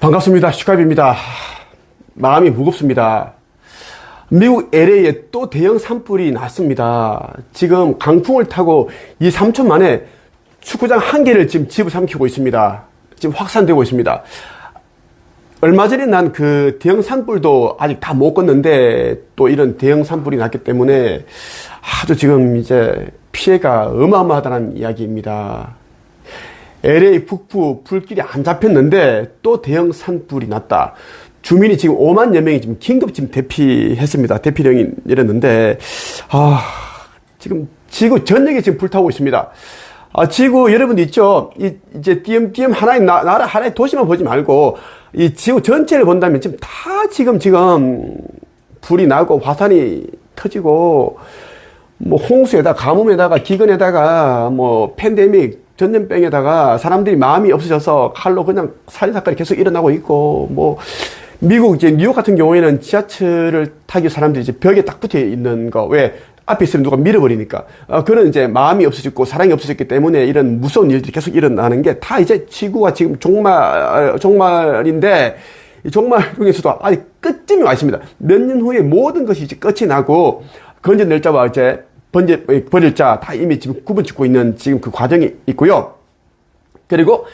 반갑습니다. 슈카입입니다. 마음이 무겁습니다. 미국 LA에 또 대형 산불이 났습니다. 지금 강풍을 타고 이 3초 만에 축구장 한 개를 지금 집어삼키고 있습니다. 지금 확산되고 있습니다. 얼마 전에 난 그 대형 산불도 아직 다 못 껐는데 또 이런 대형 산불이 났기 때문에 아주 지금 이제 피해가 어마어마하다는 이야기입니다. LA 북부 불길이 안 잡혔는데 또 대형 산불이 났다. 주민이 지금 5만여 명이 지금 긴급 지금 대피했습니다. 대피령이 내렸는데, 아, 지금 지구 전역에 지금 불타고 있습니다. 아, 지구 여러분 있죠? 이, 이제 띄엄띄엄 하나의 나, 나라 하나의 도시만 보지 말고, 이 지구 전체를 본다면 지금 다 지금 지금 불이 나고 화산이 터지고, 뭐 홍수에다 가뭄에다가 기근에다가 뭐 팬데믹 전염병에다가 사람들이 마음이 없어져서 칼로 그냥 살인 사건이 계속 일어나고 있고 뭐 미국 이제 뉴욕 같은 경우에는 지하철을 타기 사람들이 이제 벽에 딱 붙어 있는 거 왜 앞에 있으면 누가 밀어버리니까 어, 그런 이제 마음이 없어졌고 사랑이 없어졌기 때문에 이런 무서운 일들이 계속 일어나는 게 다 이제 지구가 지금 종말 종말인데 이 종말 중에서도 아직 끝쯤이 와 있습니다. 몇 년 후에 모든 것이 이제 끝이 나고 건져낼 자와 이제 번제, 버릴 자 다 이미 지금 구분 짓고 있는 지금 그 과정이 있고요. 그리고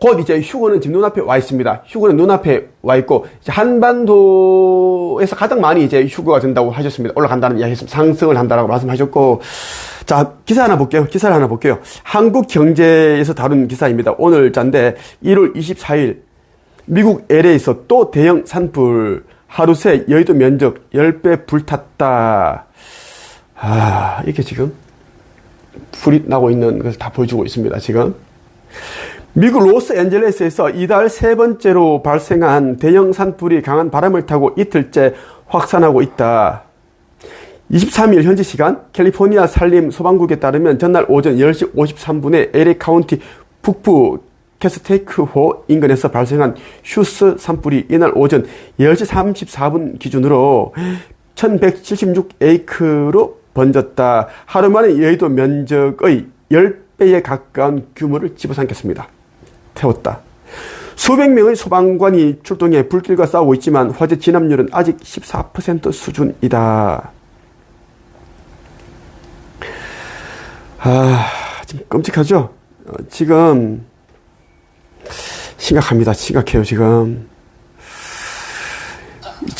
곧 이제 휴거는 지금 눈앞에 와 있습니다. 휴거는 눈앞에 와 있고, 한반도에서 가장 많이 이제 휴거가 된다고 하셨습니다. 올라간다는 이야기 했습니다. 상승을 한다라고 말씀하셨고, 자, 기사 하나 볼게요. 기사를 하나 볼게요. 한국 경제에서 다룬 기사입니다. 오늘 자인데, 1월 24일, 미국 LA에서 또 대형 산불, 하루 새 여의도 면적 10배 불탔다. 아, 이게 지금 불이 나고 있는 것을 다 보여주고 있습니다, 지금. 미국 로스앤젤레스에서 이달 세 번째로 발생한 대형 산불이 강한 바람을 타고 이틀째 확산하고 있다. 23일 현지 시간 캘리포니아 산림 소방국에 따르면 전날 오전 10시 53분에 LA 카운티 북부 캐스테이크호 인근에서 발생한 휴스 산불이 이날 오전 10시 34분 기준으로 1176에이크로 번졌다. 하루 만에 여의도 면적의 10배에 가까운 규모를 집어삼켰습니다. 태웠다. 수백 명의 소방관이 출동해 불길과 싸우고 있지만 화재 진압률은 아직 14% 수준이다. 아, 지금 끔찍하죠? 어, 지금 심각합니다. 심각해요, 지금.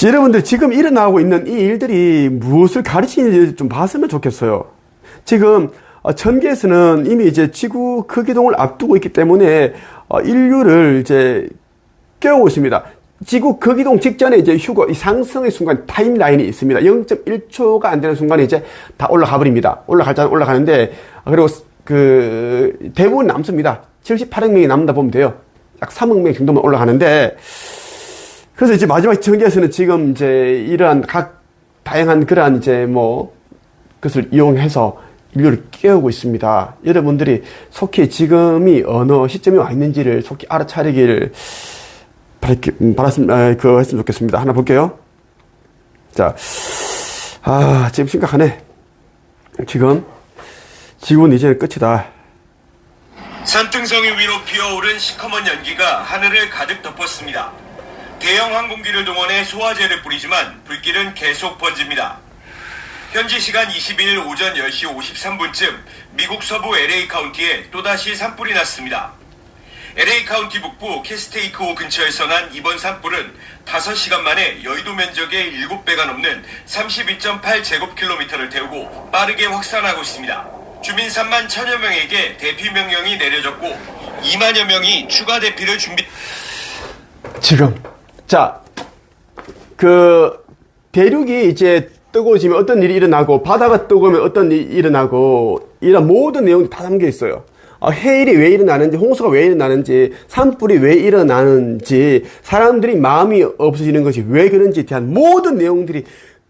여러분들 지금 일어나고 있는 이 일들이 무엇을 가르치는지 좀 봤으면 좋겠어요. 지금 전기에서는 이미 이제 지구 크기동을 앞두고 있기 때문에 어, 인류를 이제 있습니다. 지구 크기동 직전에 이제 휴거 상승의 순간 타임라인이 있습니다. 0.1초가 안 되는 순간에 이제 다 올라가 버립니다. 올라갈 자 올라가는데 그리고 그 대부분 남습니다. 78억 명이 남는다 보면 돼요. 약 3억 명 정도만 올라가는데 그래서 이제 마지막 전기에서는 지금 이제 이러한 각 다양한 그러한 이제 뭐 그것을 이용해서 인류를 깨우고 있습니다. 여러분들이 속히 지금이 어느 시점에 와 있는지를 속히 알아차리기를 바랐으면, 그, 했으면 좋겠습니다. 하나 볼게요. 자, 아, 지금 심각하네. 지금, 지구는 이제 끝이다. 산등성이 위로 피어오른 시커먼 연기가 하늘을 가득 덮었습니다. 대형 항공기를 동원해 소화제를 뿌리지만 불길은 계속 번집니다. 현지 시간 22일 오전 10시 53분쯤 미국 서부 LA 카운티에 또다시 산불이 났습니다. LA 카운티 북부 캐스테이크호 근처에서 난 이번 산불은 5시간 만에 여의도 면적의 7배가 넘는 32.8 제곱킬로미터를 태우고 빠르게 확산하고 있습니다. 주민 3만 천여 명에게 대피 명령이 내려졌고 2만여 명이 추가 대피를 준비 지금. 자, 그, 대륙이 이제 뜨거워지면 어떤 일이 일어나고, 바다가 뜨거우면 어떤 일이 일어나고, 이런 모든 내용이 다 담겨 있어요. 어, 해일이 왜 일어나는지, 홍수가 왜 일어나는지, 산불이 왜 일어나는지, 사람들이 마음이 없어지는 것이 왜 그런지에 대한 모든 내용들이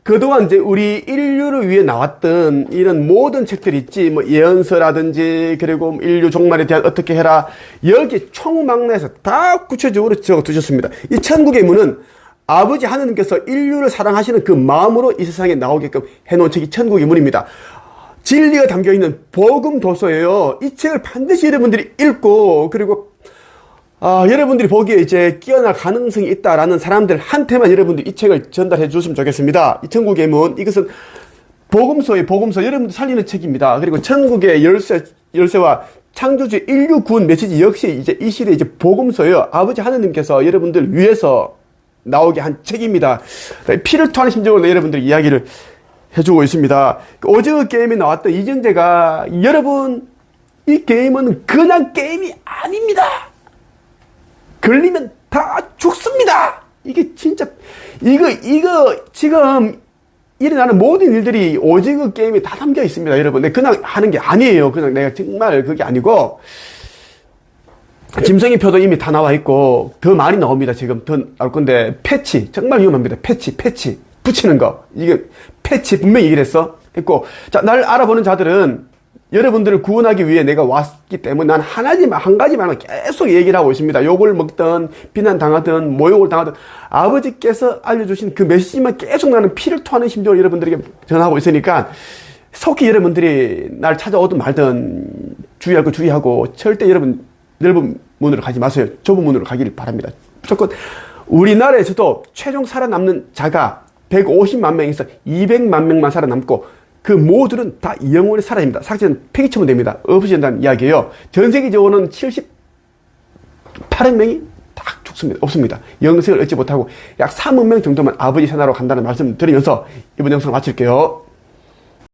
그동안 이제 우리 인류를 위해 나왔던 이런 모든 책들이 있지, 뭐 예언서라든지, 그리고 인류 종말에 대한 어떻게 해라, 여기 총망라해서 다 구체적으로 적어 두셨습니다. 이 천국의 문은 아버지 하느님께서 인류를 사랑하시는 그 마음으로 이 세상에 나오게끔 해놓은 책이 천국의 문입니다. 진리가 담겨 있는 복음 도서예요. 이 책을 반드시 여러분들이 읽고, 그리고 아, 여러분들이 보기에 이제 끼어날 가능성이 있다라는 사람들한테만 여러분들 이 책을 전달해 주셨으면 좋겠습니다. 이 천국의 문, 이것은 복음서의 복음서, 여러분들 살리는 책입니다. 그리고 천국의 열쇠, 열쇠와 창조주 인류 구원 메시지 역시 이제 이 시대 이제 복음서요. 아버지 하느님께서 여러분들 위해서 나오게 한 책입니다. 피를 토하는 심정으로 여러분들 이야기를 해주고 있습니다. 오징어 게임에 나왔던 이정재가 여러분 이 게임은 그냥 게임이 아닙니다. 걸리면 다 죽습니다. 이게 진짜 이거 이거 지금 일어나는 모든 일들이 오징어 게임에 다 담겨 있습니다, 여러분. 근데 그냥 하는 게 아니에요. 그냥 내가 정말 그게 아니고 짐승의 표도 이미 다 나와 있고 더 많이 나옵니다. 지금 더 나올 건데 패치 정말 위험합니다. 패치 패치 붙이는 거 이게 패치 분명히 했어. 했고 자 날 알아보는 자들은 여러분들을 구원하기 위해 내가 왔기 때문에 난 하나지만 한 가지만 계속 얘기를 하고 있습니다. 욕을 먹든 비난 당하든 모욕을 당하든 아버지께서 알려주신 그 메시지만 계속 나는 피를 토하는 심정을 여러분들에게 전하고 있으니까 속히 여러분들이 날 찾아오든 말든 주의할 거 주의하고 절대 여러분 넓은 문으로 가지 마세요. 좁은 문으로 가기를 바랍니다. 무조건 우리나라에서도 최종 살아남는 자가 150만 명에서 200만 명만 살아남고 그 모두는 다 영원히 살아납니다. 삭제는 폐기치면 됩니다. 없어진다는 이야기예요. 전 세계적으로는 78억 명이 다 죽습니다. 없습니다. 영생을 얻지 못하고 약 3억 명 정도만 아버지 산하로 간다는 말씀 드리면서 이번 영상 마칠게요.